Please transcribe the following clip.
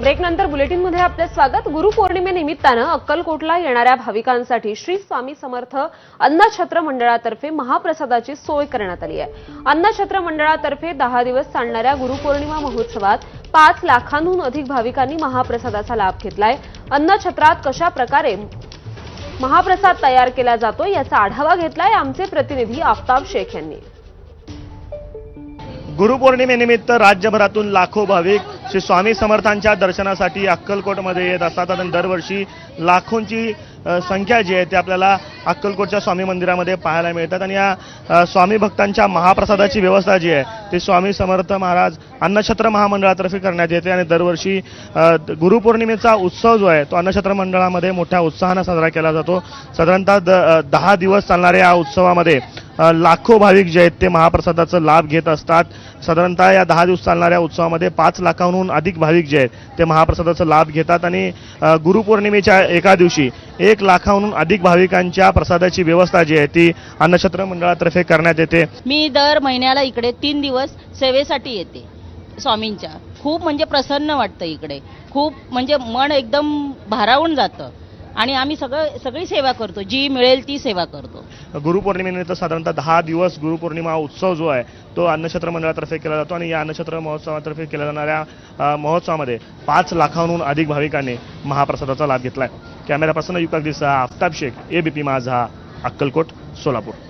ब्रेकनंतर बुलेटिनमध्ये आपले स्वागत. गुरुपौर्णिमेनिमित्तानं अक्कलकोटला येणाऱ्या भाविकांसाठी श्री स्वामी समर्थ अन्नछत्र मंडळातर्फे महाप्रसादाची सोय करण्यात आली आहे. अन्नछत्र मंडळातर्फे दहा दिवस चालणाऱ्या गुरुपौर्णिमा महोत्सवात पाच लाखांहून अधिक भाविकांनी महाप्रसादाचा लाभ घेतलाय. अन्नछत्रात कशा प्रकारे महाप्रसाद तयार केला जातो याचा आढावा घेतलाय आमचे प्रतिनिधी आफताब शेख यांनी. गुरुपौर्णिमेनिमित्त राज्यभरातून लाखो भाविक श्री स्वामी समर्थांच्या दर्शनासाठी अक्कलकोटमध्ये येत असतात. आणि दरवर्षी लाखोंची संख्या जी आहे ती आपल्याला अक्कलकोटच्या स्वामी मंदिरामध्ये पाहायला मिळतात. आणि या स्वामी भक्तांच्या महाप्रसादाची व्यवस्था जी आहे ती स्वामी समर्थ महाराज अन्नछत्र महामंडळातर्फे करण्यात येते. आणि दरवर्षी गुरुपौर्णिमेचा उत्सव जो आहे तो अन्नछत्र मंडळामध्ये मोठ्या उत्साहानं साजरा केला जातो. साधारणतः द- दहा दिवस चालणाऱ्या या उत्सवामध्ये लाखो भाविक जे आहेत ते महाप्रसादाचा लाभ घेत असतात. साधारणतः या दहा दिवस चालणाऱ्या उत्सवामध्ये पाच लाखांहून अधिक भाविक जे आहेत ते महाप्रसादाचा लाभ घेतात आणि गुरुपौर्णिमेच्या एका दिवशी एक लाखाहून अधिक भाविकांच्या प्रसादाची व्यवस्था जी आहे ती अन्नछत्र मंडळातर्फे करण्यात येते. मी दर महिन्याला इकडे तीन दिवस सेवेसाठी येते स्वामींच्या. खूप म्हणजे प्रसन्न वाटतं इकडे. खूप म्हणजे मन एकदम भारावून जातं. आणि आम्ही सगळं सगळी सेवा करतो. जी मिळेल ती सेवा करतो. गुरुपौर्णिमेनिमित्त साधारणतः दहा दिवस गुरुपौर्णिमा उत्सव जो आहे तो अन्नछत्र मंडळातर्फे केला जातो आणि या अन्नछत्र महोत्सवातर्फे केल्या जाणाऱ्या महोत्सवामध्ये पाच लाखांहून अधिक भाविकांनी महाप्रसादाचा लाभ घेतला आहे कॅमेरा पर्सन युकागदीसह आफताब शेख एबीपी माझा अक्कलकोट सोलापूर.